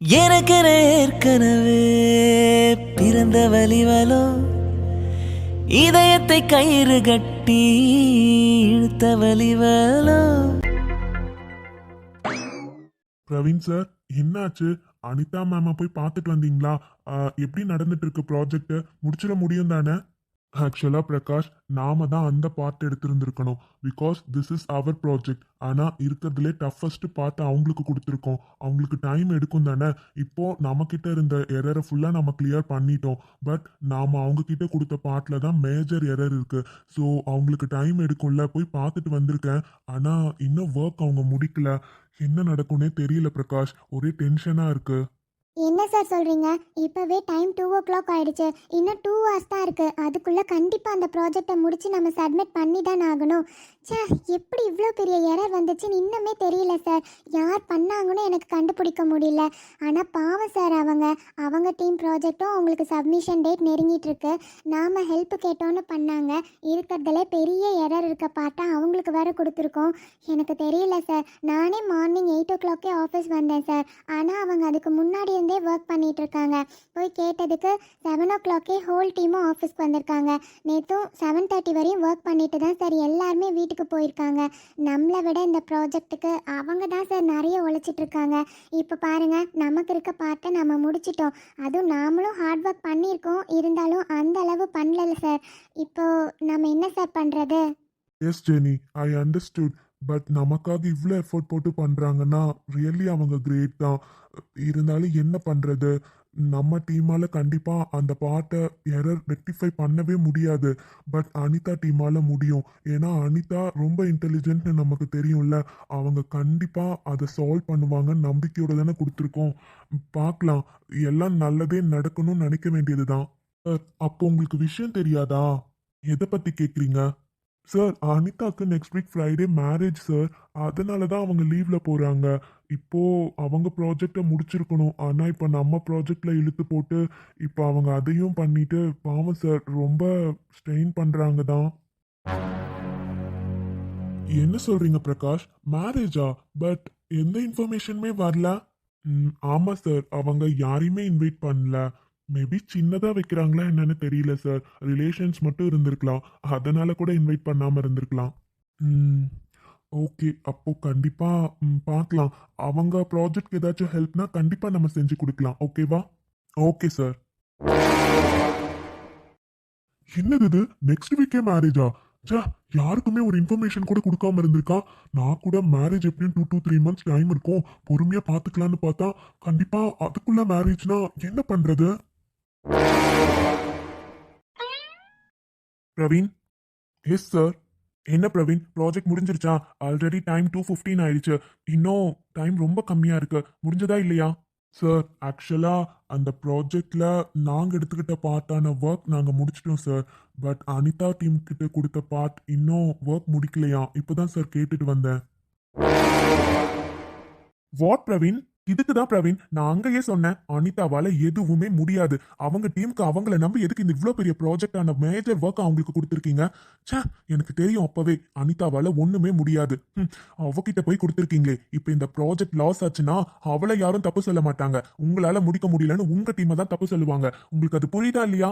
எனக்கு ஏற்கனவே பிறந்த வலிவலோ இதயத்தை கயிறு கட்டி இழுத்த வலிவலோ பிரவீன் சார் என்னாச்சு? அனிதா மேம போய் பார்த்துட்டு வந்தீங்களா? எப்படி நடந்துட்டு இருக்கு ப்ராஜெக்ட் முடிச்சிட முடியும் தானே ஆக்சுவலா பிரகாஷ் நாம தான் அந்த part எடுத்திருந்திருக்கணும். Because this is our project ஆனால் இருக்கிறதுலே டஃபஸ்ட் பார்ட் அவங்களுக்கு கொடுத்துருக்கோம். அவங்களுக்கு டைம் எடுக்கும் தானே. இப்போ நம்மக்கிட்ட இருந்த எரரை ஃபுல்லாக நம்ம கிளியர் பண்ணிட்டோம். பட் நாம அவங்கக்கிட்ட கொடுத்த பார்ட்டில் தான் மேஜர் எரர் இருக்கு. ஸோ அவங்களுக்கு டைம் எடுக்கும்ல போய் பார்த்துட்டு வந்திருக்கேன். ஆனால் இன்னும் ஒர்க் அவங்க முடிக்கல. என்ன நடக்கும்னே தெரியல பிரகாஷ். ஒரே டென்ஷனாக இருக்குது என்ன சார் சொல்கிறீங்க இப்போவே டைம் டூ ஓ கிளாக் ஆயிடுச்சு. இன்னும் டூ ஹவர்ஸ் தான் இருக்குது அதுக்குள்ளே கண்டிப்பாக அந்த ப்ராஜெக்டை முடித்து நம்ம சப்மிட் பண்ணி தான் ஆகணும். சே எப்படி இவ்வளோ பெரிய எரர் வந்துச்சுன்னு இன்னுமே தெரியல சார். யார் பண்ணாங்கன்னு எனக்கு கண்டுபிடிக்க முடியல. ஆனால் பாவம் சார் அவங்க. அவங்க டீம் ப்ராஜெக்ட்டும் அவங்களுக்கு சப்மிஷன் டேட் நெருங்கிட்டு இருக்கு நாம் ஹெல்ப் கேட்டோன்னு பண்ணாங்க. இருக்கிறதுல பெரிய எரர் இருக்க பாட்டா அவங்களுக்கு வேறு கொடுத்துருக்கோம். எனக்கு தெரியல சார். நானே மார்னிங் எயிட் ஓ கிளாக்கே ஆஃபீஸ் வந்தேன் சார். ஆனால் அவங்க அதுக்கு முன்னாடி இருந்தே ஒர்க் பண்ணிகிட்டு இருக்காங்க போய் கேட்டதுக்கு செவன் ஓ கிளாக்கே ஹோல் டீமும் ஆஃபீஸ்க்கு வந்திருக்காங்க. நேற்றும் செவன் தேர்ட்டி வரையும் ஒர்க் பண்ணிட்டு தான் சார் எல்லாருமே வீட்டுக்கு போயிருக்காங்க. நம்மளை விட இந்த ப்ராஜெக்ட்டுக்கு அவங்க தான் சார் நிறைய உழைச்சிட்டு இருக்காங்க. இப்போ பாருங்க நமக்கு இருக்க பார்ட்டை நம்ம முடிச்சிட்டோம். அதுவும் நாமளும் ஹார்ட் ஒர்க் பண்ணியிருக்கோம். இருந்தாலும் அந்த அளவு பண்ணல சார் இப்போ நம்ம என்ன சார் பண்ணுறது yes Jenny I understood but நமக்காக இவ்வளோ எஃபோர்ட் போட்டு பண்ணுறாங்கன்னா ரியலி அவங்க கிரேட் தான். இருந்தாலும் என்ன பண்ணுறது நம்ம டீமால் கண்டிப்பாக அந்த பாட்டை எரர் ரெக்டிஃபை பண்ணவே முடியாது. பட் அனிதா டீமால் முடியும். ஏன்னா அனிதா ரொம்ப இன்டெலிஜென்ட்னு நமக்கு தெரியும்ல. அவங்க கண்டிப்பாக அதை சால்வ் பண்ணுவாங்கன்னு நம்பிக்கையோட தானே கொடுத்துருக்கோம். பார்க்கலாம். எல்லாம் நல்லதே நடக்கணும்னு நினைக்க வேண்டியது தான் அப்போ உங்களுக்கு விஷயம் தெரியாதா? எதை பற்றி கேட்குறீங்க sir அனிதாக்கு next week Friday marriage sir அதனால தான் அவங்க லீவில் போகிறாங்க இப்போது அவங்க ப்ராஜெக்டை முடிச்சிருக்கணும். ஆனால் இப்போ நம்ம ப்ராஜெக்டில் இழுத்து போட்டு இப்போ அவங்க அதையும் பண்ணிவிட்டு பாவம் சார் ரொம்ப ஸ்ட்ரெயின் பண்ணுறாங்க தான். என்ன சொல்கிறீங்க பிரகாஷ்? மேரேஜா பட் எந்த இன்ஃபர்மேஷனுமே வரல. ஆமாம் சார் அவங்க யாரையுமே இன்வைட் பண்ணல. மேபி சின்னதா வைக்கிறாங்களா என்னன்னு தெரியல சார் ரிலேஷன்ஸ் மட்டும் இருந்திருக்கலாம். அதனால கூட இன்வைட் பண்ணாம இருந்திருக்கலாம். ம். ஓகே அப்போ கண்டிப்பா பார்க்கலாம். அவங்க ப்ராஜெக்ட் ஏதாச்சும் ஹெல்ப்னா கண்டிப்பா நம்ம செஞ்சு கொடுக்கலாம். ஓகேவா ஓகே சார் என்னது இது? நெக்ஸ்ட் வீக்கே மேரேஜா சா யாருக்குமே ஒரு இன்ஃபர்மேஷன் கூட கொடுக்காம இருந்திருக்கா? நான் கூட மேரேஜ் எப்படியும் two two three months time இருக்கும். பொறுமையா பாத்துக்கலாம்னு பார்த்தா கண்டிப்பா அதுக்குள்ள மேரேஜ்னா என்ன பண்றது? பிரவீன்? எஸ் சார் என்ன பிரவீன்? ப்ராஜெக்ட் முடிஞ்சிருச்சா? ஆல்ரெடி டைம் டூ ஃபிஃப்டீன் ஆயிடுச்சு. இன்னும் டைம் ரொம்ப கம்மியாக இருக்கு. முடிஞ்சதா இல்லையா? சார் ஆக்சுவலாக அந்த ப்ராஜெக்டில் நாங்கள் எடுத்துக்கிட்ட பார்ட்டான ஒர்க் நாங்கள் முடிச்சிட்டோம் சார் பட் அனிதா டீம் கிட்ட கொடுத்த பார்ட் இன்னும் ஒர்க் முடிக்கலையா? இப்போ தான் சார் கேட்டுட்டு வந்தேன். வாட் பிரவீன்? இதுக்கு தான் பிரவீன் நான் அங்கேயே சொன்னேன் அனிதாவால எதுவுமே முடியாது. அவங்க டீமுக்கு அவங்கள நம்பி எதுக்கு இந்த இவ்வளோ பெரிய ப்ராஜெக்டான மேஜர் ஒர்க் அவங்களுக்கு கொடுத்துருக்கீங்க? சே எனக்கு தெரியும் அப்பவே அனிதாவால ஒண்ணுமே முடியாது. ம், அவகிட்ட போய் கொடுத்துருக்கீங்களே இப்போ இந்த ப்ராஜெக்ட் லாஸ் ஆச்சுன்னா அவளை யாரும் தப்பு சொல்ல மாட்டாங்க. உங்களால முடிக்க முடியலன்னு உங்க டீமை தான் தப்பு சொல்லுவாங்க. உங்களுக்கு அது புரியுதா இல்லையா?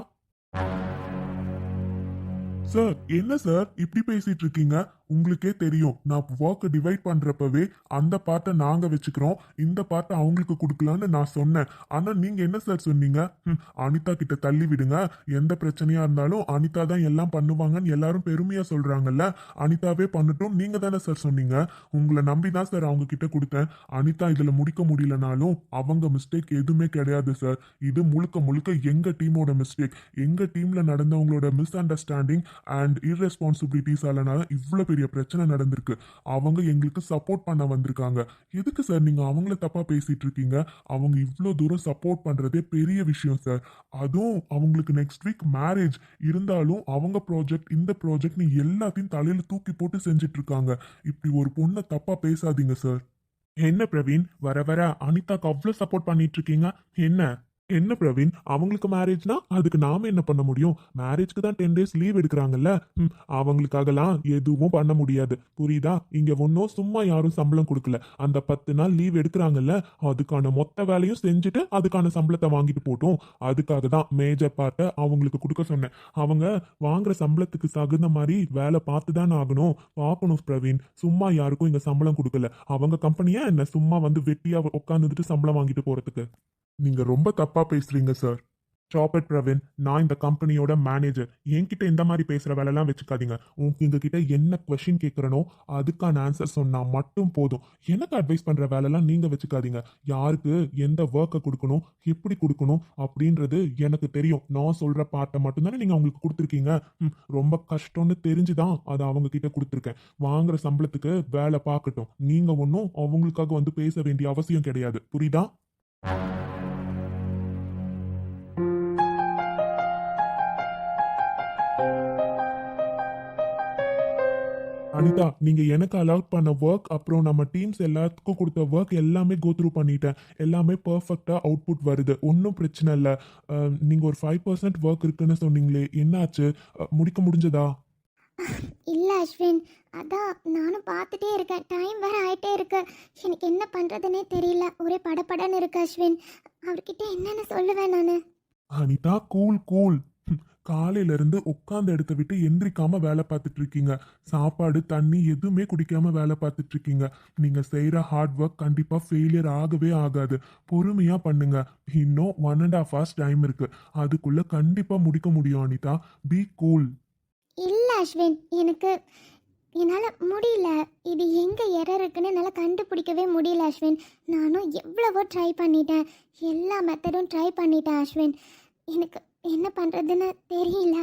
சார் என்ன சார் இப்படி பேசிட்டு இருக்கீங்க? உங்களுக்கே தெரியும். நான் ஒர்க்கை டிவைட் பண்ணுறப்பவே அந்த பார்ட்டை நாங்கள் வச்சுக்கிறோம். இந்த பார்ட்டை அவங்களுக்கு கொடுக்கலான்னு நான் சொன்னேன். ஆனால் நீங்கள் என்ன சார் சொன்னீங்க? ம், அனிதா கிட்ட தள்ளி விடுங்க. எந்த பிரச்சனையாக இருந்தாலும் அனிதா தான் எல்லாம் பண்ணுவாங்கன்னு எல்லாரும் பெருமையாக சொல்கிறாங்கல்ல அனிதாவே பண்ணட்டும். நீங்கள் தானே சார் சொன்னீங்க. உங்களை நம்பி தான் சார் அவங்க கிட்ட கொடுத்தேன். அனிதா இதில் முடிக்க முடியலனாலும் அவங்க மிஸ்டேக் எதுவுமே கிடையாது சார் இது முழுக்க முழுக்க எங்கள் டீமோட மிஸ்டேக் எங்கள் டீமில் நடந்தவங்களோட மிஸ் அண்டர்ஸ்டாண்டிங் அண்ட் இர்ரெஸ்பான்சிபிலிட்டிஸாலனால இவ்வளோ பெரிய பிரச்சனை நடந்திருக்கு. அவங்க எங்களுக்கு சப்போர்ட் பண்ண வந்திருக்காங்க. எதுக்கு சார் நீங்க அவங்கள தப்பா பேசிட்டு இருக்கீங்க அவங்க இவ்வளோ தூரம் சப்போர்ட் பண்றதே பெரிய விஷயம் சார் அதுவும் அவங்களுக்கு நெக்ஸ்ட் வீக் மேரேஜ் இருந்தாலும் அவங்க ப்ராஜெக்ட் இந்த ப்ராஜெக்ட்னு எல்லாத்தையும் தலையில தூக்கி போட்டு செஞ்சுட்டு இருக்காங்க இப்படி ஒரு பொண்ணை தப்பா பேசாதீங்க சார் என்ன பிரவீன்? வர வர அனிதாக்கு அவ்வளோ சப்போர்ட் பண்ணிட்டு இருக்கீங்க என்ன? என்ன பிரவீன்? அவங்களுக்கு மேரேஜ்னா அதுக்கு நாம என்ன பண்ண முடியும்? மேரேஜ்க்கு தான் டென் டேஸ் லீவ் எடுக்கிறாங்கல்ல? ம், அவங்களுக்காகலாம் எதுவும் பண்ண முடியாது. புரியுதா? இங்க ஒன்றும் சும்மா யாரும் சம்பளம் கொடுக்கல. அந்த பத்து நாள் லீவ் எடுக்கிறாங்கல்ல? அதுக்கான மொத்த வேலையும் செஞ்சுட்டு அதுக்கான சம்பளத்தை வாங்கிட்டு போட்டோம். அதுக்காக தான் மேஜர் பார்ட்டை அவங்களுக்கு கொடுக்க சொன்னேன். அவங்க வாங்குற சம்பளத்துக்கு தகுந்த மாதிரி வேலை பார்த்து தானே ஆகணும். பார்க்கணும் பிரவீன். சும்மா யாருக்கும் இங்க சம்பளம் கொடுக்கல. அவங்க கம்பெனியா என்ன சும்மா வந்து வெட்டியா உட்காந்துட்டு சம்பளம் வாங்கிட்டு போறதுக்கு? நீங்க ரொம்ப தப்பு பேசுறீங்க சார் சாப்பட் பிரவீன் நான் இந்த கம்பெனியோட மேனேஜர் என்கிட்ட இந்த மாதிரி பேசுற வேலைலாம் வச்சுக்காதீங்க. உங்க கிட்ட என்ன கொஷின் கேட்கறனோ அதுக்கான ஆன்சர் சொன்னா மட்டும் போதும். எனக்கு அட்வைஸ் பண்ற வேலைலாம் நீங்க வச்சுக்காதீங்க. யாருக்கு எந்த ஒர்க்கை கொடுக்கணும் எப்படி கொடுக்கணும் அப்படின்றது எனக்கு தெரியும். நான் சொல்ற பாட்டை மட்டும்தானே நீங்க அவங்களுக்கு கொடுத்துருக்கீங்க. ம், ரொம்ப கஷ்டம்னு தெரிஞ்சுதான் அதை அவங்க கிட்ட கொடுத்துருக்கேன். வாங்குற சம்பளத்துக்கு வேலை பார்க்கட்டும். நீங்க ஒன்றும் அவங்களுக்காக வந்து பேச வேண்டிய அவசியம் கிடையாது. புரியுதா? அனிதா நீங்க எனக்கு அலவுட் பண்ண ஒர்க் அப்புறம் நம்ம டீம்ஸ் எல்லாத்துக்கும் கொடுத்த ஒர்க் எல்லாமே கோ த்ரூ பண்ணிட்டேன். எல்லாமே பர்ஃபெக்டா அவுட்புட் வருது. ஒன்றும் பிரச்சனை இல்லை. நீங்க ஒரு ஃபைவ் பர்சன்ட் ஒர்க் இருக்குன்னு சொன்னீங்களே என்னாச்சு? முடிக்க முடிஞ்சதா? இல்லை அஸ்வின் அதான் நானும் பார்த்துட்டே இருக்கேன். டைம் வேற ஆயிட்டே இருக்கு. எனக்கு என்ன பண்ணுறதுனே தெரியல. ஒரே படபடன்னு இருக்கு அஸ்வின். அவர்கிட்ட என்னென்னு சொல்லுவேன் நான். அனிதா கூல் கூல் காலையில இருந்து உட்காந்த இடத்த விட்டு எந்திரிக்காம வேலை பார்த்துட்டு இருக்கீங்க. சாப்பாடு தண்ணி எதுவுமே குடிக்காம வேலை பார்த்துட்டு இருக்கீங்க. நீங்க செய்யற ஹார்ட் ஒர்க் கண்டிப்பா ஃபெயிலியர் ஆகவே ஆகாது. பொறுமையா பண்ணுங்க. இன்னும் one and half hours time இருக்கு. அதுக்குள்ள கண்டிப்பா முடிக்க முடியும் அனிதா. பி கூல் இல்லை அஸ்வின் எனக்கு என்னால் முடியல. இது எங்கே எரர் இருக்குன்னு என்னால் கண்டுபிடிக்கவே முடியல அஸ்வின். நானும் எவ்வளவோ ட்ரை பண்ணிட்டேன். எல்லா மெத்தடும் ட்ரை பண்ணிட்டேன் அஸ்வின். எனக்கு என்ன பண்ணுறதுன்னு தெரியல.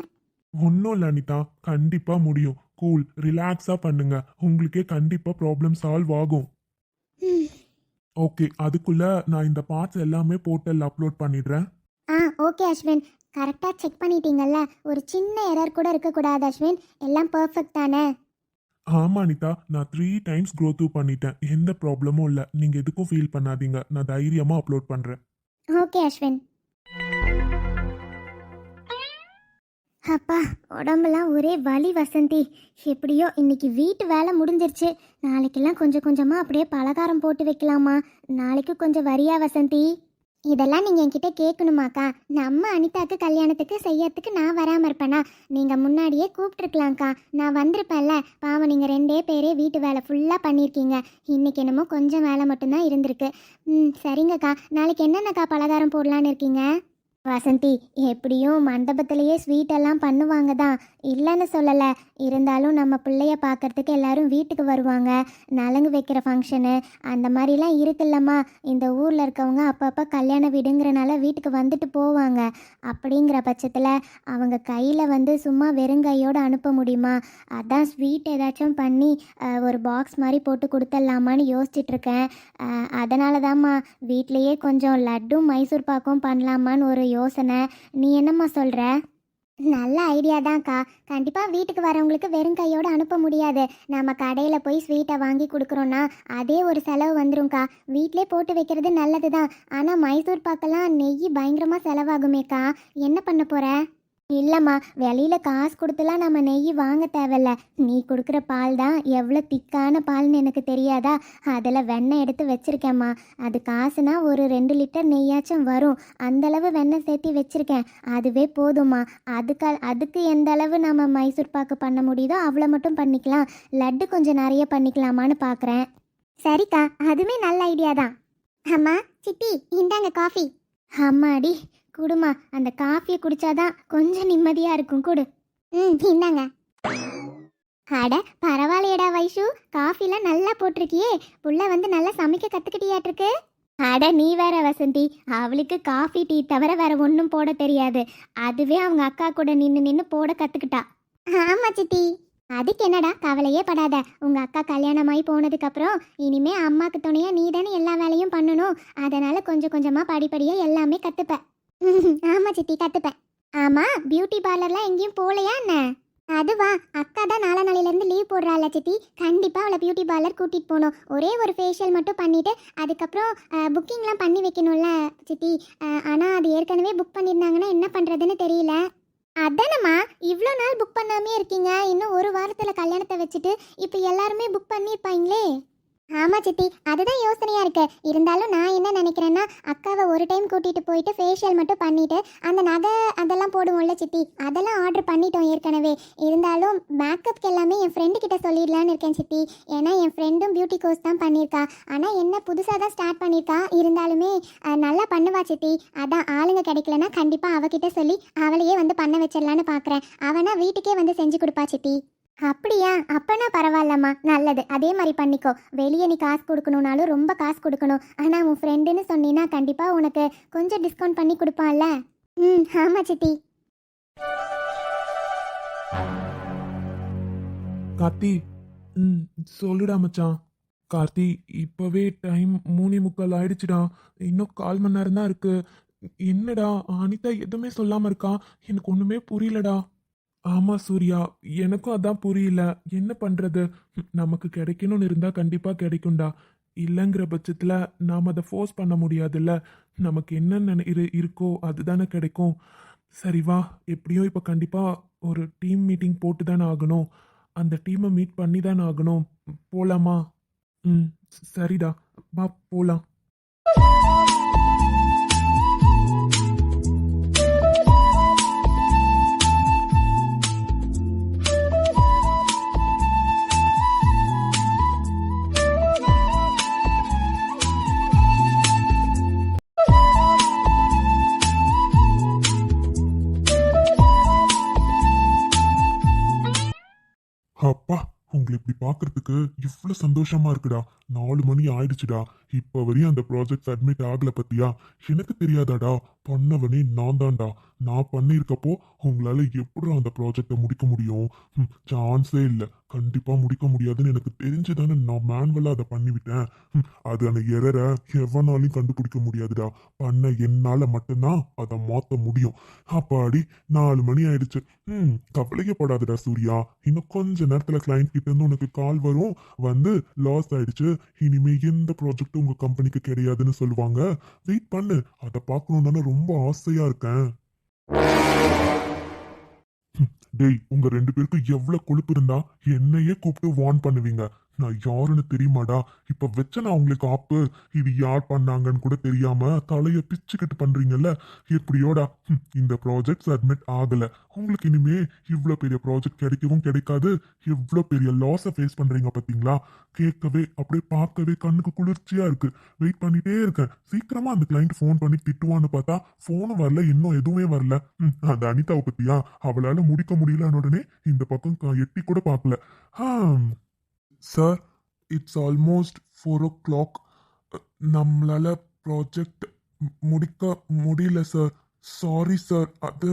ஒன்றும் இல்லை அனிதா. கண்டிப்பா முடியும். கூல் ரிலாக்ஸா பண்ணுங்க. உங்களுக்கே கண்டிப்பா ப்ராப்ளம் சால்வ் ஆகும். ம். ஓகே அதுக்குள்ள நான் இந்த பார்ட்ஸ் எல்லாமே போர்ட்டல் அப்லோட் பண்ணிடுறேன். ஆ ஓகே அஸ்வின். கரெக்டாக செக் பண்ணிட்டீங்கல்ல? ஒரு சின்ன எரர் கூட இருக்கக்கூடாது அஸ்வின். எல்லாம் பர்ஃபெக்ட் தானே? ஆமா அனிதா. நான் த்ரீ டைம்ஸ் க்ரோ த்ரூ பண்ணிட்டேன். எந்த ப்ராப்ளமும் இல்லை. நீங்க எதுக்கும் ஃபீல் பண்ணாதீங்க. நான் தைரியமா அப்லோட் பண்றேன். ஓகே அஸ்வின். அப்பா உடம்பெல்லாம் ஒரே வலி வசந்தி. எப்படியோ இன்னைக்கு வீட்டு வேலை முடிஞ்சிருச்சு. நாளைக்கெல்லாம் கொஞ்சம் கொஞ்சமாக அப்படியே பலகாரம் போட்டு வைக்கலாமா? நாளைக்கு கொஞ்சம் வரியா வசந்தி? இதெல்லாம் நீங்கள் என்கிட்ட கேட்கணுமாக்கா. நம்ம அனிதாக்கு கல்யாணத்துக்கு செய்யறதுக்கு நான் வராமல் இருப்பேனா? நீங்கள் முன்னாடியே கூப்பிட்ருக்கலாம்க்கா நான் வந்திருப்பேன்ல. பாவம் நீங்கள் ரெண்டே பேரே வீட்டு வேலை ஃபுல்லாக பண்ணியிருக்கீங்க. இன்னைக்கு என்னமோ கொஞ்சம் வேலை மட்டும்தான் இருந்திருக்கு. ம் சரிங்கக்கா. நாளைக்கு என்னென்னக்கா பலகாரம் போடலான்னு இருக்கீங்க? வசந்தி எப்படியும் மண்டபத்திலேயே ஸ்வீட் எல்லாம் பண்ணுவாங்க தான் இல்லைன்னு சொல்லலை. இருந்தாலும் நம்ம பிள்ளைய பார்க்கறதுக்கு எல்லாரும் வீட்டுக்கு வருவாங்க. நலங்கு வைக்கிற ஃபங்க்ஷனு அந்த மாதிரிலாம் இருக்குல்லம்மா. இந்த ஊரில் இருக்கவங்க அப்பப்போ கல்யாண வீடுங்கிறனால வீட்டுக்கு வந்துட்டு போவாங்க. அப்படிங்கிற பட்சத்தில் அவங்க கையில் வந்து சும்மா வெறுங்கையோடு அனுப்ப முடியுமா? அதான் ஸ்வீட் ஏதாச்சும் பண்ணி ஒரு பாக்ஸ் மாதிரி போட்டு கொடுத்துடலாமான்னு யோசிச்சிட்ருக்கேன். அதனால தாம்மா வீட்லேயே கொஞ்சம் லட்டும் மைசூர் பாக்கும் பண்ணலாமான்னு ஒரு யோசனை. நீ என்னம்மா சொல்கிற நல்ல ஐடியா தான்க்கா. கண்டிப்பாக வீட்டுக்கு வரவங்களுக்கு வெறும் கையோடு அனுப்ப முடியாது. நம்ம கடையில் போய் ஸ்வீட்டை வாங்கி கொடுக்குறோன்னா அதே ஒரு செலவு வந்துரும்க்கா. வீட்டிலே போட்டு வைக்கிறது நல்லது தான் ஆனால் மைசூர் பாக்கெல்லாம் நெய் பயங்கரமாக செலவாகுமேக்கா. என்ன பண்ண போகிற இல்லைம்மா வெளியில் காசு கொடுத்துலாம் நம்ம நெய் வாங்க தேவையில்ல. நீ கொடுக்குற பால் தான் எவ்வளோ திக்கான பால்னு எனக்கு தெரியாதா? அதில் வெண்ணெய் எடுத்து வச்சிருக்கேம்மா. அது காசுனா ஒரு ரெண்டு லிட்டர் நெய்யாச்சும் வரும். அந்த அளவு வெண்ணெய் சேர்த்து வச்சிருக்கேன். அதுவே போதும்மா. அதுக்கு அதுக்கு எந்த அளவு நம்ம மைசூர் பாக்கு பண்ண முடியுதோ அவ்வளோ மட்டும் பண்ணிக்கலாம். லட்டு கொஞ்சம் நிறைய பண்ணிக்கலாமான்னு பார்க்குறேன். சரிக்கா அதுவே நல்ல ஐடியா தான். அம்மா சித்தி இந்தாங்க காஃபி. அம்மாடி குடுமா அந்த காஃபியை குடிச்சாதான் கொஞ்சம் நிம்மதியாக இருக்கும் குடு. ம் இந்தாங்க. அட பரவாயில்லையடா வைஷு காஃபிலாம் நல்லா போட்டிருக்கியே புள்ள வந்து நல்லா சமைக்க கத்துக்கிட்டியாட்டிருக்கு. அட நீ வேற வசந்தி அவளுக்கு காஃபி டீ தவிர வேற ஒன்றும் போட தெரியாது. அதுவே அவங்க அக்கா கூட நின்று நின்று போட கத்துக்கிட்டா. ஆமா சித்தி. அதுக்கு என்னடா கவலையே படாத. உங்க அக்கா கல்யாணமாயி போனதுக்கு அப்புறம் இனிமே அம்மாக்கு துணையா நீ தானே எல்லா வேலையும் பண்ணணும். அதனால கொஞ்சம் கொஞ்சமா படிப்படியா எல்லாமே கத்துப்ப. ஆமா சித்தி கத்துப்பேன். ஆமா பியூட்டி பார்லர்லாம் எங்கேயும் போகலையா என்ன? அதுவா அக்கா தான் நாலா நாளையிலேருந்து லீவ் போடுறாள் சித்தி. கண்டிப்பாக அவளை பியூட்டி பார்லர் கூட்டிகிட்டு போகணும். ஒரே ஒரு ஃபேஷியல் மட்டும் பண்ணிவிட்டு அதுக்கப்புறம் புக்கிங்லாம் பண்ணி வைக்கணும்ல சித்தி. ஆனால் அது ஏற்கனவே புக் பண்ணியிருந்தாங்கன்னா என்ன பண்ணுறதுன்னு தெரியல. அதானம்மா இவ்வளோ நாள் புக் பண்ணாமே இருக்கீங்க. இன்னும் ஒரு வாரத்தில் கல்யாணத்தை வச்சுட்டு இப்போ எல்லாருமே புக் பண்ணியிருப்பாங்களே? ஆமா சித்தி அதுதான் யோசனையா இருக்கு. இருந்தாலும் நான் என்ன நினைக்கிறேன்னா அக்காவை ஒரு டைம் கூட்டிட்டு போயிட்டு ஃபேஷியல் மட்டும் பண்ணிட்டு அந்த நகை அதெல்லாம் போடுவோம்ல சித்தி அதெல்லாம் ஆர்டர் பண்ணிட்டோம் ஏற்கனவே. இருந்தாலும் மேக்கப்க்கு எல்லாமே என் ஃப்ரெண்டு கிட்ட சொல்லிடலான்னு இருக்கேன் சித்தி. ஏன்னா என் ஃப்ரெண்டும் பியூட்டி கோர்ஸ் தான் பண்ணியிருக்கா. ஆனால் என்ன புதுசாக தான் ஸ்டார்ட் பண்ணியிருக்கா. இருந்தாலுமே நல்லா பண்ணுவா சித்தி. அதான் ஆளுங்க கிடைக்கலன்னா கண்டிப்பாக அவகிட்ட சொல்லி அவளையே வந்து பண்ண வச்சிடலான்னு பார்க்குறேன் அவனா வீட்டுக்கே வந்து செஞ்சு கொடுப்பா சித்தி. அப்படியா? அப்பனா பரவாயில்லம்மா. நல்லது. அதே மாதிரி பண்ணிக்கோ. வெளியே நீ காசு கொடுக்கணும்னாலும் ரொம்ப காசு கொடுக்கணும். ஆனால் உன் ஃப்ரெண்டுன்னு சொன்னீன்னா கண்டிப்பாக உனக்கு கொஞ்சம் டிஸ்கவுண்ட் பண்ணி கொடுப்பான்ல. ம் ஆமாம் சித்தி. கார்த்தி ம் சொல்லுடா மச்சான். கார்த்தி இப்போவே டைம் மூணே முக்கால் ஆயிடுச்சுடா. இன்னும் கால் மணி நேரம் தான் இருக்கு. என்னடா அனிதா எதுவுமே சொல்லாமல் இருக்கா? எனக்கு ஒன்றுமே புரியலடா. ஆமா சூர்யா. எனக்கும் அதான் புரியல. என்ன பண்றது? நமக்கு கிடைக்கணும்னு இருந்தா கண்டிப்பா கிடைக்கும்டா. இல்லைங்கிற பட்சத்துல நாம் அதை ஃபோர்ஸ் பண்ண முடியாதுல்ல. நமக்கு என்னென்ன இரு இருக்கோ அதுதானே கிடைக்கும். சரி வா. எப்படியும் இப்போ கண்டிப்பாக ஒரு டீம் மீட்டிங் போட்டு தானே ஆகணும். அந்த டீமை மீட் பண்ணி தானே ஆகணும். போலாமா? ம் சரிடா. வா போகலாம் அப்பா உங்களை இப்படி பார்க்கறதுக்கு இவ்வளவு சந்தோஷமா இருக்குடா. நாலு மணி ஆயிடுச்சுடா. இப்ப வரையும் அந்த ப்ராஜெக்ட் சப்மிட் ஆகல பத்தியா? எனக்கு தெரியாதாடா. பண்ணவனே நான் தான்டா நான் பண்ணியிருக்கப்போ உங்களால் எப்படி அந்த ப்ராஜெக்டை முடிக்க முடியும்? ம், சான்ஸே இல்லை. கண்டிப்பாக முடிக்க முடியாதுன்னு எனக்கு தெரிஞ்சுதானே நான் மேனுவலாக அதை பண்ணிவிட்டேன். ம், அது அந்த எரரை எவனாலையும் கண்டுபிடிக்க முடியாதுடா. பண்ண என்னால் மட்டும்தான் அதை மாத்த முடியும். அப்பாடி நாலு மணி ஆயிடுச்சு. ம் கவலையப்படாதடா சூர்யா. இன்னும் கொஞ்ச நேரத்தில் கிளைண்ட் கிட்டேருந்து உனக்கு கால் வரும். வந்து லாஸ் ஆயிடுச்சு. இனிமேல் எந்த ப்ராஜெக்டும் உங்கள் கம்பெனிக்கு கிடையாதுன்னு சொல்லுவாங்க. வெயிட் பண்ணு. அதை பார்க்கணும்னு ரொம்ப ஆசையாக இருக்கேன். டேய் உங்க ரெண்டு பேருக்கும் எவ்வளவு கொழுப்பு இருந்தா என்னையே கூப்பிட்டு வார்ன் பண்ணுவீங்க. நான் யாருன்னு தெரியுமாடா? இப்ப வச்ச நான் உங்களுக்கு ஆப்பு இது யார் பண்ணாங்கன்னு கூட தெரியாம தலைய பிச்சுக்கிட்டு பண்றீங்கல்ல? எப்படியோடா? இந்த ப்ராஜெக்ட் சப்மிட் ஆகல. உங்களுக்கு இனிமே இவ்வளோ பெரிய ப்ராஜெக்ட் கிடைக்கவும் கிடைக்காது. இவ்வளோ பெரிய லாஸை ஃபேஸ் பண்றீங்க பாத்தீங்களா? கேட்கவே அப்படியே பார்க்கவே கண்ணுக்கு குளிர்ச்சியா இருக்கு. வெயிட் பண்ணிட்டே இருக்கேன். சீக்கிரமா அந்த கிளைண்ட் ஃபோன் பண்ணி திட்டுவான்னு பார்த்தா ஃபோனும் வரல இன்னும் எதுவுமே வரல. ம், அந்த அனிதாவை பத்தியா? அவளால முடிக்க முடியலன்னு உடனே இந்த பக்கம் எட்டி கூட பார்க்கல. ஹம். Sir it's almost four o'clock நம்மளால் ப்ராஜெக்ட் முடிக்க முடியல சார் சாரி சார் அது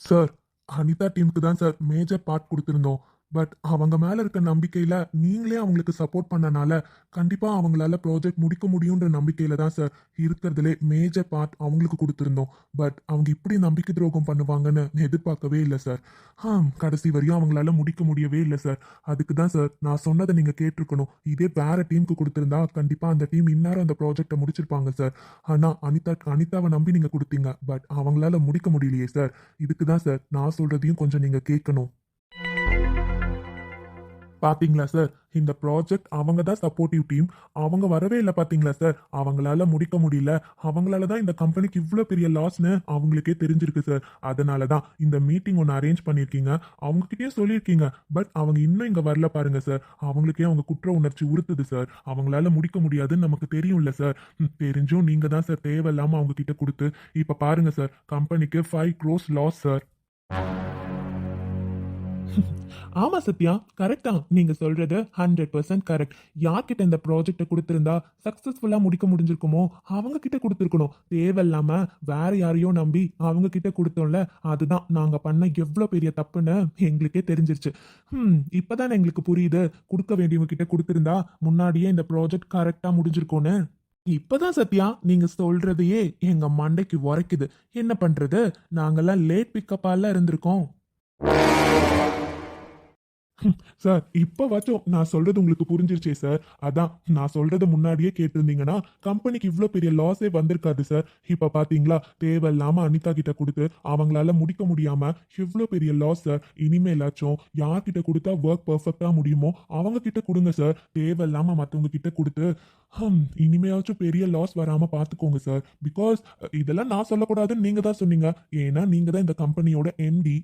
சார் அனிதா டீமுக்கு தான் சார் மேஜர் பார்ட் கொடுத்துருந்தோம். பட் அவங்க மேல இருக்க நம்பிக்கையில நீங்களே அவங்களுக்கு சப்போர்ட் பண்ணனால கண்டிப்பா அவங்களால ப்ராஜெக்ட் முடிக்க முடியுன்ற நம்பிக்கையில தான் சார் இருக்கிறதுலே மேஜர் பார்ட் அவங்களுக்கு கொடுத்துருந்தோம். பட் அவங்க இப்படி நம்பிக்கை துரோகம் பண்ணுவாங்கன்னு எதிர்பார்க்கவே இல்லை சார் ஆ கடைசி வரையும் அவங்களால முடிக்க முடியவே இல்லை சார் அதுக்கு தான் சார் நான் சொன்னதை நீங்க கேட்டிருக்கணும். இதே வேற டீமுக்கு கொடுத்துருந்தா கண்டிப்பா அந்த டீம் இந்நேரம் அந்த ப்ராஜெக்டை முடிச்சிருப்பாங்க சார் ஆனா அனிதா அனிதாவை நம்பி நீங்க கொடுத்தீங்க. பட் அவங்களால முடிக்க முடியலையே சார் இதுக்கு தான் சார் நான் சொல்றதையும் கொஞ்சம் நீங்க கேட்கணும். பாத்தீங்களா சார் இந்த ப்ராஜெக்ட் அவங்க தான் சப்போர்ட்டிவ் டீம் அவங்க வரவே இல்லை பாத்தீங்களா சார் அவங்களால முடிக்க முடியல. அவங்களால தான் இந்த கம்பெனிக்கு இவ்வளோ பெரிய லாஸ்னு அவங்களுக்கே தெரிஞ்சிருக்கு சார் அதனால தான் இந்த மீட்டிங் ஒன்று அரேஞ்ச் பண்ணியிருக்கீங்க. அவங்ககிட்டயே சொல்லியிருக்கீங்க. பட் அவங்க இன்னும் இங்கே வரல பாருங்க சார் அவங்களுக்கே அவங்க குற்ற உணர்ச்சி உறுத்துது சார் அவங்களால முடிக்க முடியாதுன்னு நமக்கு தெரியும்ல சார் தெரிஞ்சும் நீங்கள் தான் சார் தேவையில்லாமல் அவங்க கிட்ட கொடுத்து இப்போ பாருங்க சார் கம்பெனிக்கு ஃபைவ் க்ரோஸ் லாஸ் சார் ஆமா சத்யா கரெக்ட் தான். நீங்க சொல்றது ஹண்ட்ரட் பர்சன்ட் கரெக்ட் யார்கிட்ட இந்த ப்ராஜெக்டை கொடுத்திருந்தா சக்சஸ்ஃபுல்லா முடிக்க முடிஞ்சிருக்குமோ அவங்க கிட்ட கொடுத்துருக்கணும். தேவையில்லாம வேற யாரையோ நம்பி அவங்க கிட்ட கொடுத்தோம்ல அதுதான். நாங்க பண்ண எவ்வளோ பெரிய தப்புன்னு எங்களுக்கே தெரிஞ்சிருச்சு. ம் இப்பதான் எங்களுக்கு புரியுது. கொடுக்க வேண்டியவங்க கிட்ட கொடுத்திருந்தா முன்னாடியே இந்த ப்ராஜெக்ட் கரெக்டா முடிஞ்சிருக்கோன்னு இப்பதான் சத்யா நீங்க சொல்றதையே எங்க மண்டைக்கு உரைக்குது. என்ன பண்றது? நாங்கெல்லாம் லேட் பிக்கப்பால இருந்திருக்கோம். சார் இப்போவாச்சும் நான் சொல்றது உங்களுக்கு புரிஞ்சிருச்சே சார் அதான் நான் சொல்றத முன்னாடியே கேட்டிருந்தீங்கன்னா கம்பெனிக்கு இவ்வளோ பெரிய லாஸே வந்திருக்காது சார் இப்போ பாத்தீங்களா தேவையில்லாம அனிதா கிட்ட கொடுத்து அவங்களால முடிக்க முடியாம இவ்வளோ பெரிய லாஸ் சார் இனிமேலாச்சும் யார்கிட்ட கொடுத்தா ஒர்க் பர்ஃபெக்டா முடியுமோ அவங்க கிட்ட கொடுங்க சார் தேவையில்லாம மற்றவங்க கிட்ட கொடுத்து ஹம், இனிமேயாச்சும் பெரிய லாஸ் வராம பாத்துக்கோங்க சார் பிகாஸ் இதெல்லாம் நான் சொல்லக்கூடாதுன்னு நீங்க தான் சொன்னீங்க. ஏன்னா நீங்க தான் இந்த கம்பெனியோட எம்டி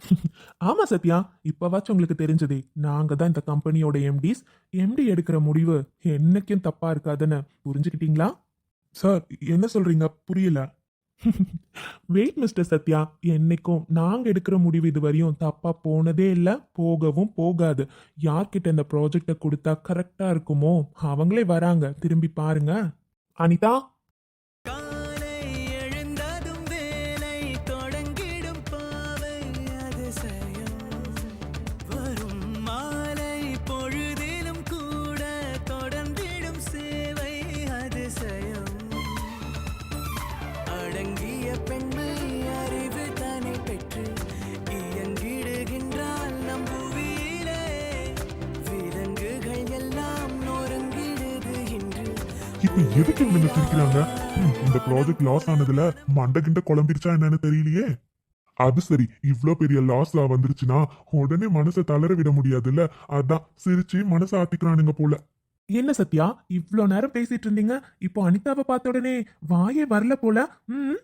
ஆமா சத்யா இப்பவாச்சும் உங்களுக்கு தெரிஞ்சதே நாங்க தான் இந்த கம்பெனியோட எம்டிஸ் எம்டி எடுக்கிற முடிவு என்னைக்கும் தப்பா இருக்காதுன்னு. புரிஞ்சுக்கிட்டீங்களா? சார் என்ன சொல்றீங்க? புரியல. வெயிட் மிஸ்டர் சத்யா என்னைக்கும் நாங்க எடுக்கிற முடிவு இது வரையும் தப்பா போனதே இல்லை போகவும் போகாது. யார்கிட்ட இந்த ப்ராஜெக்ட கொடுத்தா கரெக்டா இருக்குமோ அவங்களே வராங்க. திரும்பி பாருங்க. அனிதா சிரிக்கிறாங்க இந்த ப்ராஜெக்ட் லாஸ் ஆனதுல மண்டை கிண்ட குழம்பிருச்சா என்னன்னு தெரியலையே. அது சரி இவ்வளோ பெரிய லாஸ் வந்துருச்சுன்னா உடனே மனசை தளர விட முடியாதுல்ல? அதான் சிரிச்சு மனசை ஆத்திக்கிறானுங்க போல. என்ன சத்யா இவ்வளோ நேரம் பேசிட்டு இருந்தீங்க? இப்போ அனிதாவை பார்த்த உடனே வாயே வரல போல. ம்?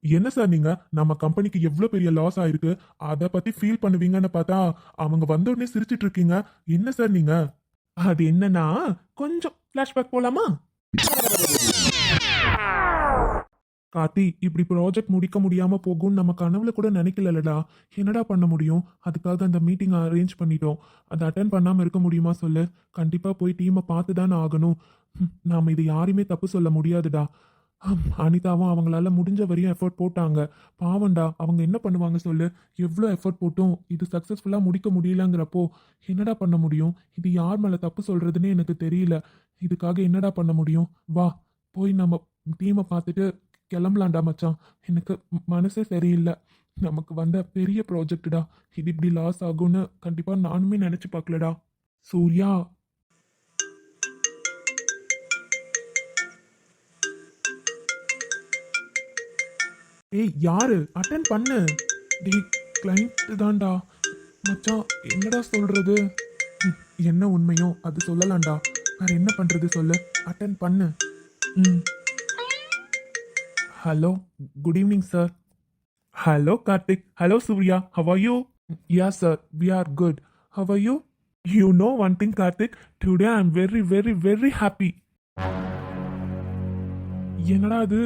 என்ன சார் நீங்க? நம்ம கம்பெனிக்கு எவ்வளோ பெரிய லாஸ் ஆயிருக்கு? அதை பத்தி ஃபீல் பண்ணுவீங்கன்னு பார்த்தா அவங்க வந்த உடனே சிரிச்சிட்டு இருக்கீங்க. என்ன சார் நீங்க? அது என்னன்னா கொஞ்சம் ஃபிளாஷ்பேக் போலாமா? கார்த்தி இப்படி ப்ராஜெக்ட் முடிக்க முடியாம போகும்னு நம்ம கனவுல கூட நினைக்கலடா என்னடா பண்ண முடியும்? அதுக்காக அந்த மீட்டிங் அரேஞ்ச் பண்ணிட்டோம். அதை அட்டன் பண்ணாம இருக்க முடியுமா சொல்லு. கண்டிப்பா போய் டீமை பார்த்து தானே ஆகணும். நாம இது யாரையுமே தப்பு சொல்ல முடியாதுடா. அனிதாவும் அவங்களால முடிஞ்ச வரையும் எஃபர்ட் போட்டாங்க. பாவண்டா அவங்க என்ன பண்ணுவாங்க சொல்லு? எவ்வளோ எஃபர்ட் போட்டும்? இது சக்ஸஸ்ஃபுல்லாக முடிக்க முடியலங்கிறப்போ என்னடா பண்ண முடியும்? இது யார் மேலே தப்பு சொல்றதுன்னே எனக்கு தெரியல. இதுக்காக என்னடா பண்ண முடியும்? வா போய் நம்ம டீமை பார்த்துட்டு கிளம்பலாண்டா மச்சான். எனக்கு மனசே சரியில்லை. நமக்கு வந்த பெரிய ப்ராஜெக்ட்டுடா இது இப்படி லாஸ் ஆகும்னு கண்டிப்பாக நானுமே நினச்சி பார்க்கலடா. சூர்யா! ஏய் யாரு? அட்டன் பண்ணு. டி கிளைண்ட்டு தான்டா. மச்சான் என்னடா சொல்கிறது என்ன உண்மையோ அது சொல்லலாம்டா. வேறு என்ன பண்ணுறது சொல்லு. அட்டன் பண்ணு. ம். Hello good evening sir hello Karthik hello Surya how are you yeah sir we are good how are you you know one thing Karthik today I am very very very happy என்னடா அது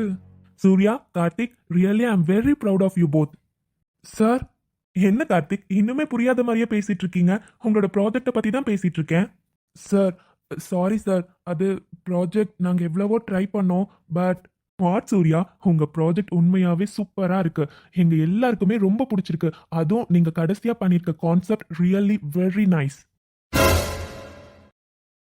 Surya Karthik really I am very proud of you both sir என்ன கார்த்திக் இன்னுமே புரியாத மாதிரியே பேசிட்டு இருக்கீங்க உங்களோட ப்ராஜெக்டை பற்றி தான் பேசிட்டு இருக்கேன் சார் சாரி சார் அது ப்ராஜெக்ட் நாங்கள் எவ்வளவோ ட்ரை பண்ணோம் பட் வாட் சூர்யா உங்க ப்ராஜெக்ட் உண்மையாவே சூப்பரா இருக்கு. எங்க எல்லாருக்குமே ரொம்ப பிடிச்சிருக்கு. அதுவும் நீங்க கடைசியா பண்ணிருக்க கான்செப்ட் ரியலி வெரி நைஸ்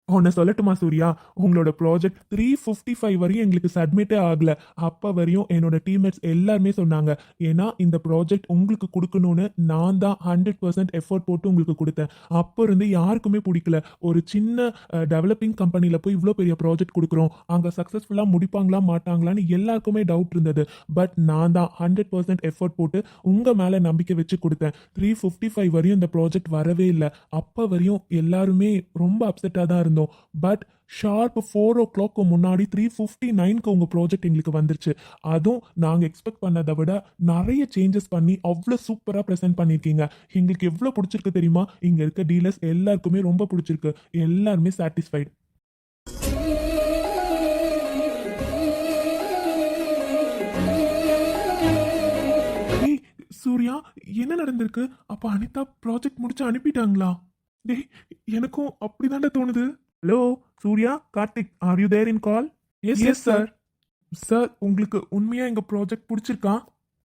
உன்னை சொல்லட்டுமா சூர்யா? உங்களோட ப்ராஜெக்ட் த்ரீ ஃபிஃப்டி ஃபைவ் வரையும் எங்களுக்கு சப்மிட்டே ஆகல. அப்போ வரையும் என்னோட டீம்மேட்ஸ் எல்லாருமே சொன்னாங்க ஏன்னா இந்த ப்ராஜெக்ட் உங்களுக்கு கொடுக்கணும்னு நான் தான் ஹண்ட்ரட் பர்சன்ட் எஃபோர்ட் போட்டு உங்களுக்கு கொடுத்தேன். அப்போ இருந்து யாருக்குமே பிடிக்கல. ஒரு சின்ன டெவலப்பிங் கம்பெனியில் போய் இவ்வளோ பெரிய ப்ராஜெக்ட் கொடுக்குறோம். அங்கே சக்ஸஸ்ஃபுல்லாக முடிப்பாங்களா மாட்டாங்களான்னு எல்லாருக்குமே டவுட் இருந்தது. பட் நான் தான் ஹண்ட்ரட் பர்சன்ட் எஃபோர்ட் போட்டு உங்கள் மேலே நம்பிக்கை வச்சு கொடுத்தேன். த்ரீ ஃபிஃப்டி ஃபைவ் வரையும் இந்த ப்ராஜெக்ட் வரவே இல்லை. அப்போ வரையும் எல்லாருமே ரொம்ப அப்செட்டாக தான் இருந்தோம் but sharp four O clock முன்னாடி த்ரீ ஃபிஃப்டி நைன்க்கு உங்கள் ப்ராஜெக்ட் எங்களுக்கு வந்துருச்சு. அதுவும் நாங்கள் எக்ஸ்பெக்ட் பண்ணதை விட நிறைய சேஞ்சஸ் பண்ணி அவ்வளோ சூப்பராக ப்ரெசென்ட் பண்ணியிருக்கீங்க எங்களுக்கு எவ்வளோ பிடிச்சிருக்கு தெரியுமா? இங்கே இருக்க டீலர்ஸ் எல்லாருக்குமே ரொம்ப பிடிச்சிருக்கு. எல்லாருமே சாட்டிஸ்ஃபைடு டேய் சூர்யா என்ன நடந்திருக்கு? அப்போ அனிதா ப்ராஜெக்ட் முடிச்சு அனுப்பிட்டாங்களா? டேய் எனக்கும் அப்படிதான்டா தோணுது. Hello Surya Karthik are you there in call yes yes sir sir உங்களுக்கு உண்மையா எங்க ப்ராஜெக்ட் பிடிச்சிருக்கா?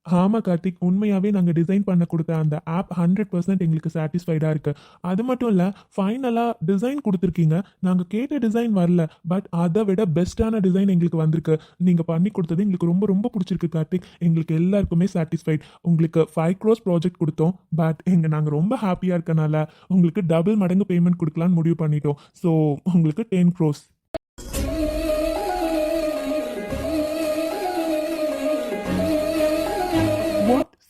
ஆமாம் கார்த்திக் உண்மையாகவே நாங்கள் டிசைன் பண்ண கொடுத்த அந்த ஆப் ஹண்ட்ரட் பர்சன்ட் எங்களுக்கு சாட்டிஸ்ஃபைடாக இருக்குது அது மட்டும் இல்லை ஃபைனலாக டிசைன் கொடுத்துருக்கீங்க. நாங்கள் கேட்ட டிசைன் வரல பட் அதை விட பெஸ்ட்டான டிசைன் எங்களுக்கு வந்திருக்கு. நீங்கள் பண்ணி கொடுத்தது எங்களுக்கு ரொம்ப ரொம்ப பிடிச்சிருக்கு கார்த்திக். எங்களுக்கு எல்லாருக்குமே சாட்டிஸ்ஃபைட் உங்களுக்கு ஃபைவ் க்ரோஸ் ப்ராஜெக்ட் கொடுத்தோம் பட் எங்கள் நாங்கள் ரொம்ப ஹாப்பியாக இருக்கனால உங்களுக்கு டபுள் மடங்கு பேமெண்ட் கொடுக்கலாம்னு முடிவு பண்ணிட்டோம். ஸோ உங்களுக்கு டென் க்ரோஸ்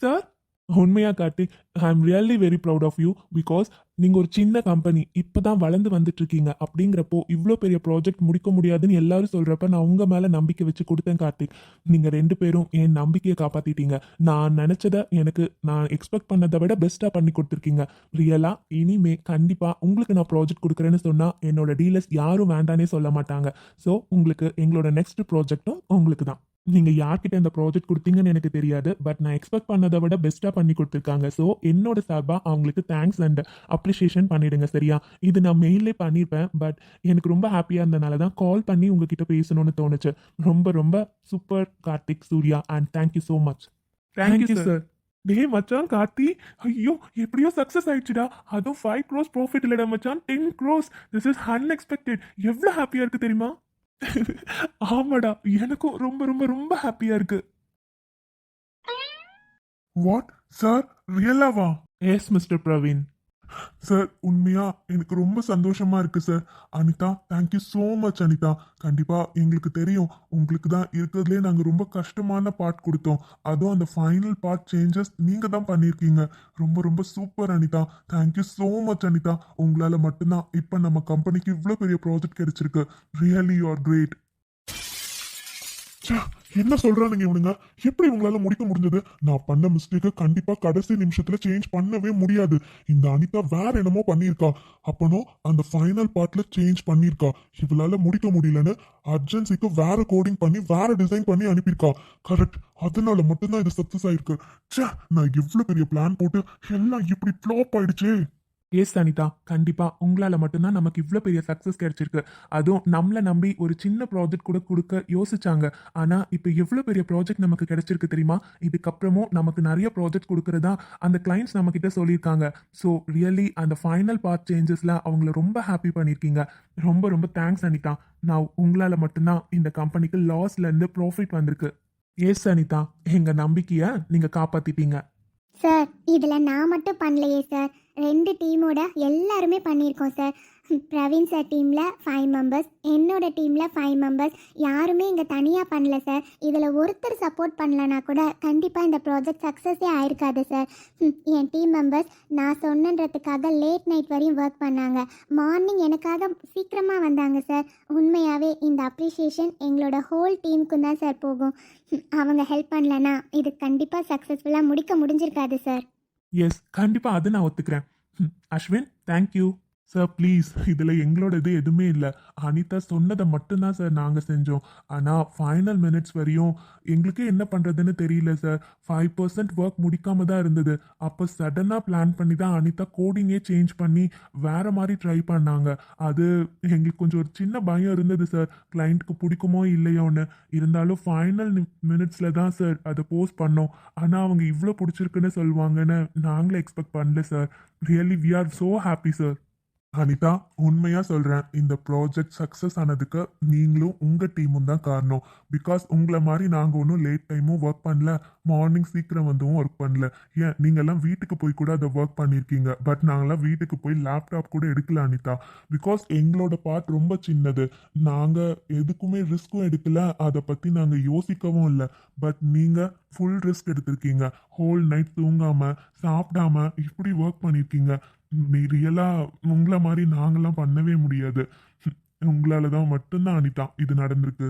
சார் உண்மையா Karthik I am really very proud of you because நீங்கள் ஒரு சின்ன கம்பெனி இப்போ தான் வளர்ந்து வந்துட்டு இருக்கீங்க அப்படிங்கிறப்போ இவ்வளோ பெரிய ப்ராஜெக்ட் முடிக்க முடியாதுன்னு எல்லாரும் சொல்கிறப்ப நான் உங்கள் மேலே நம்பிக்கை வச்சு கொடுத்தேன் கார்த்திக் நீங்கள் ரெண்டு பேரும் என் நம்பிக்கையை காப்பாற்றிட்டீங்க நான் நினச்சதை எனக்கு நான் எக்ஸ்பெக்ட் பண்ணதை விட பெஸ்ட்டாக பண்ணி கொடுத்துருக்கீங்க. ரியலாக இனிமே கண்டிப்பாக உங்களுக்கு நான் ப்ராஜெக்ட் கொடுக்குறேன்னு சொன்னால் என்னோட டீலர்ஸ் யாரும் வேண்டானே சொல்ல மாட்டாங்க. ஸோ உங்களுக்கு எங்களோட நெக்ஸ்ட் ப்ராஜெக்ட்டும் உங்களுக்கு தான் நீங்க யார்கிட்ட இந்த ப்ராஜெக்ட் கொடுத்தீங்கன்னு எனக்கு தெரியாது பட் நான் எக்ஸ்பெக்ட் பண்ணதை விட பெஸ்ட்டாக பண்ணி கொடுத்துருக்காங்க. ஸோ என்னோட சார்பா அவங்களுக்கு தேங்க்ஸ் அண்ட் அப்ரிஷியேஷன் பண்ணிடுங்க சரியா? இது நான் மெயிலே பண்ணியிருப்பேன் பட் எனக்கு ரொம்ப ஹாப்பியாக இருந்தனால தான் கால் பண்ணி உங்ககிட்ட பேசணும்னு தோணுச்சு. ரொம்ப ரொம்ப super Karthik Surya and thank you so much thank you sir டேய் மச்சான் கார்த்தி. ஐயோ எப்படியோ சக்ஸஸ் ஆயிடுச்சுடா. அதுவும் ஃபைவ் க்ரோஸ் ப்ராஃபிட் இல்லடா மச்சான். Ten crores this is unexpected எவ்வளோ ஹாப்பியாக இருக்கு தெரியுமா? ஆமாடா எனக்கும் ரொம்ப ரொம்ப ரொம்ப ஹாப்பியா இருக்கு. வாட் சார் ரியலாவா எஸ் மிஸ்டர் பிரவீன் சார் உண்மையா? எனக்கு ரொம்ப சந்தோஷமா இருக்கு sir. Anitha thank you so much Anitha. கண்டிப்பா எங்களுக்கு தெரியும். உங்களுக்கு தான் இருக்கிறதுலே நாங்கள் ரொம்ப கஷ்டமான பார்ட் கொடுத்தோம். அதுவும் அந்த ஃபைனல் பார்ட் சேஞ்சஸ் நீங்க தான் பண்ணியிருக்கீங்க. ரொம்ப ரொம்ப super Anitha. Thank you so much Anitha. உங்களால மட்டும்தான் இப்போ நம்ம கம்பெனிக்கு இவ்வளோ பெரிய ப்ராஜெக்ட் கிடைச்சிருக்கு. ரியலி யூ ஆர் கிரேட் என்ன சொல்றானுங்க இவனுங்க? எப்படி இவங்களால முடிக்க முடிஞ்சது? நான் பண்ண மிஸ்டேக்கை கண்டிப்பா கடைசி நிமிஷத்துல சேஞ்ச் பண்ணவே முடியாது. இந்த அனிதா வேற என்னமோ பண்ணியிருக்கா. அப்பனோ அந்த ஃபைனல் பார்ட்ல சேஞ்ச் பண்ணியிருக்கா. இவளால முடிக்க முடியலன்னு அர்ஜென்சிக்கு வேற கோடிங் பண்ணி வேற டிசைன் பண்ணி அனுப்பியிருக்கா. கரெக்ட் அதனால மட்டும்தான் இது சக்சஸ் ஆயிருக்கு. ச்சே நான் இவ்வளவு பெரிய பிளான் போட்டு எல்லாம் இப்படி ஃப்ளாப் ஆயிடுச்சே. எஸ் அனிதா கண்டிப்பா. உங்களால மட்டும்தான் நமக்கு இவ்வளோ பெரிய சக்ஸஸ் கிடைச்சிருக்கு. அதுவும் நம்மளை நம்பி ஒரு சின்ன ப்ராஜெக்ட் கூட கொடுக்க யோசிச்சாங்க. ஆனா இப்போ எவ்வளோ பெரிய ப்ராஜெக்ட் நமக்கு கிடைச்சிருக்கு தெரியுமா? இதுக்கப்புறமும் நமக்கு நிறைய ப்ராஜெக்ட் கொடுக்கறதா அந்த கிளைண்ட்ஸ் நம்ம கிட்ட சொல்லியிருக்காங்க. ஸோ ரியலி அந்த ஃபைனல் பார்ட் சேஞ்சஸ்ல அவங்கள ரொம்ப ஹாப்பி பண்ணியிருக்கீங்க. ரொம்ப ரொம்ப தேங்க்ஸ் அனிதா நான் உங்களால் மட்டும்தான் இந்த கம்பெனிக்கு லாஸ்லேருந்து ப்ராஃபிட் வந்திருக்கு. எஸ் அனிதா எங்கள் நம்பிக்கையை நீங்கள் காப்பாற்றிட்டீங்க சார் இதில் நான் மட்டும் பண்ணலையே சார். ரெண்டு டீமோட எல்லாருமே பண்ணியிருக்கோம் சார். பிரவீன் சார் டீமில் ஃபைவ் மெம்பர்ஸ் என்னோட டீமில் ஃபைவ் மெம்பர்ஸ் யாருமே இங்கே தனியாக பண்ணல சார் இதில் ஒருத்தர் சப்போர்ட் பண்ணலனா கூட கண்டிப்பாக இந்த ப்ராஜெக்ட் சக்ஸஸே ஆயிருக்காது சார் என் டீம் மெம்பர்ஸ் நான் சொன்னன்றதுக்காக லேட் நைட் வரையும் ஒர்க் பண்ணாங்க. மார்னிங் எனக்காக சீக்கிரமாக வந்தாங்க சார் உண்மையாகவே இந்த அப்ரிஷியேஷன் எங்களோட ஹோல் டீமுக்கும் தான் சார் போகும். அவங்க ஹெல்ப் பண்ணலனா இது கண்டிப்பாக சக்ஸஸ்ஃபுல்லாக முடிக்க முடிஞ்சிருக்காது சார் எஸ் கண்டிப்பாக அது நான் ஒத்துக்கிறேன். அஸ்வின் தேங்க்யூ சார் ப்ளீஸ் இதில் எங்களோட இது எதுவுமே இல்லை. அனிதா சொன்னதை மட்டும்தான் சார் நாங்கள் செஞ்சோம். ஆனால் ஃபைனல் மினிட்ஸ் வரையும் எங்களுக்கே என்ன பண்ணுறதுன்னு தெரியல சார் ஃபைவ் பர்சன்ட் ஒர்க் முடிக்காம தான் இருந்தது. அப்போ சடனாக பிளான் பண்ணி தான் அனிதா கோடிங்கே சேஞ்ச் பண்ணி வேற மாதிரி ட்ரை பண்ணாங்க. அது எங்களுக்கு கொஞ்சம் ஒரு சின்ன பயம் இருந்தது சார் கிளைண்ட்டுக்கு பிடிக்குமோ இல்லையோன்னு. இருந்தாலும் ஃபைனல் மினிட்ஸில் தான் சார் அதை போஸ்ட் பண்ணோம். ஆனால் அவங்க இவ்வளோ பிடிச்சிருக்குன்னு சொல்லுவாங்கன்னு நாங்களே எக்ஸ்பெக்ட் பண்ணல sir really we are so happy sir Anitha உண்மையா சொல்றேன் இந்த ப்ராஜெக்ட் சக்சஸ் ஆனதுக்கு நீங்களும் உங்க டீமும் தான் காரணம். பிகாஸ் உங்களை மாதிரி நாங்க ஒன்றும் லேட் டைமும் ஒர்க் பண்ணல மார்னிங் சீக்கிரம் வந்தும் ஒர்க் பண்ணல. ஏன்? நீங்கெல்லாம் வீட்டுக்கு போய் கூட அதை ஒர்க் பண்ணியிருக்கீங்க பட் நாங்களாம் வீட்டுக்கு போய் லேப்டாப் கூட எடுக்கல அனிதா. பிகாஸ் எங்களோட பார்ட் ரொம்ப சின்னது. நாங்க எதுக்குமே ரிஸ்க்கும் எடுக்கல. அதை பத்தி நாங்க யோசிக்கவும் இல்லை. பட் நீங்க ஃபுல் ரிஸ்க் எடுத்திருக்கீங்க. ஹோல் நைட் தூங்காம சாப்பிடாம இப்படி ஒர்க் பண்ணியிருக்கீங்க நீ ரியலா உங்களை மாதிரி நாங்கெல்லாம் பண்ணவே முடியாது. உங்களால தான் மட்டும்தான் அனிதா இது நடந்திருக்கு.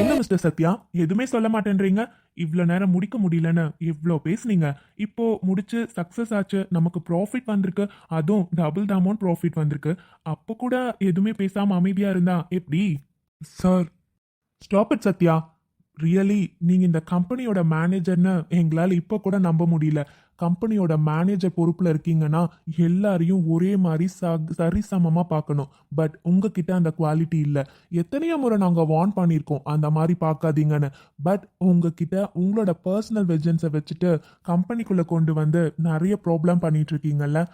என்ன மிஸ்டர் சத்யா? எதுவுமே சொல்ல மாட்டேன்றீங்க? இவ்வளோ நேரம் முடிக்க முடியலன்னு இவ்வளோ பேசுனீங்க. இப்போ முடிச்சு சக்ஸஸ் ஆச்சு நமக்கு ப்ராஃபிட் வந்திருக்கு. அதுவும் டபுள் த அமௌண்ட் ப்ராஃபிட் வந்திருக்கு. அப்போ கூட எதுவுமே பேசாம அமைதியா இருந்தா எப்படி? Sir stop it Sathya. Really நீங்க இந்த கம்பெனியோட மேனேஜர்னு எங்களால் இப்ப கூட நம்ப முடியல. கம்பெனியோட மேனேஜர் பொறுப்புல இருக்கீங்கன்னா எல்லாரையும் ஒரே மாதிரி ச- சரிசமமா பார்க்கணும். பட் உங்ககிட்ட அந்த குவாலிட்டி இல்ல. எத்தனையோ முறை நாங்க வார்ன் பண்ணியிருக்கோம் அந்த மாதிரி பார்க்காதீங்கன்னு. பட் உங்ககிட்ட உங்களோட பர்சனல் வெஜன்ஸை வச்சுட்டு கம்பெனிக்குள்ள கொண்டு வந்து நிறைய ப்ராப்ளம் பண்ணிட்டு இருக்கீங்கல்ல?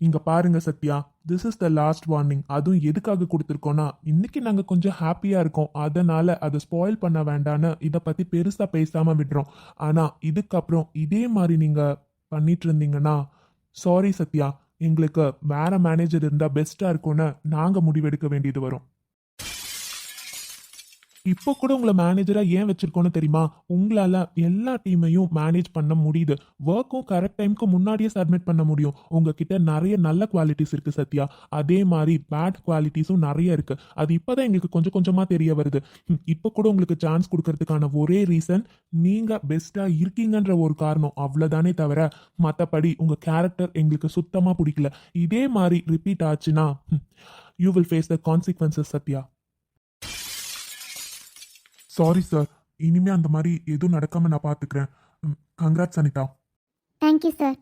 இங்க பாருங்க Sathya this is the last warning அதுவும் எதுக்காக கொடுத்துருக்கோம்னா இன்னைக்கு நாங்க கொஞ்சம் ஹாப்பியா இருக்கோம். அதனால அதை ஸ்பாயில் பண்ண வேண்டான்னு இதை பத்தி பெருசா பேசாம விடுறோம். ஆனா இதுக்கப்புறம் இதே மாதிரி நீங்க பண்ணிட்டு இருந்தீங்கன்னா சாரி சத்யா எங்களுக்கு வேற மேனேஜர் இருந்தா பெஸ்டா இருக்கும்னு நாங்க முடிவெடுக்க வேண்டியது வரும். இப்போ கூட உங்களை மேனேஜரா ஏன் வச்சிருக்கோன்னு தெரியுமா? உங்களால எல்லா டீமையும் மேனேஜ் பண்ண முடியுது. ஒர்க்கும் கரெக்ட் டைம்க்கு முன்னாடியே சப்மிட் பண்ண முடியும். உங்ககிட்ட நிறைய நல்ல குவாலிட்டிஸ் இருக்கு சத்யா. அதே மாதிரி பேட் குவாலிட்டிஸும் நிறைய இருக்கு. அது இப்போதான் எங்களுக்கு கொஞ்சம் கொஞ்சமா தெரிய வருது. இப்போ கூட உங்களுக்கு சான்ஸ் கொடுக்கறதுக்கான ஒரே ரீசன் நீங்க பெஸ்டா இருக்கீங்கன்ற ஒரு காரணம். அவ்வளவுதானே தவிர மற்றபடி உங்க கேரக்டர் எங்களுக்கு சுத்தமா பிடிக்கல. இதே மாதிரி ரிப்பீட் ஆச்சுன்னா you will face the consequences Sathya. Sorry sir இனிமே அந்த மாதிரி எதுவும் நடக்காம நான் பாத்துக்கிறேன் கங்க்ராட்ஸ் அனிதா. Thank you sir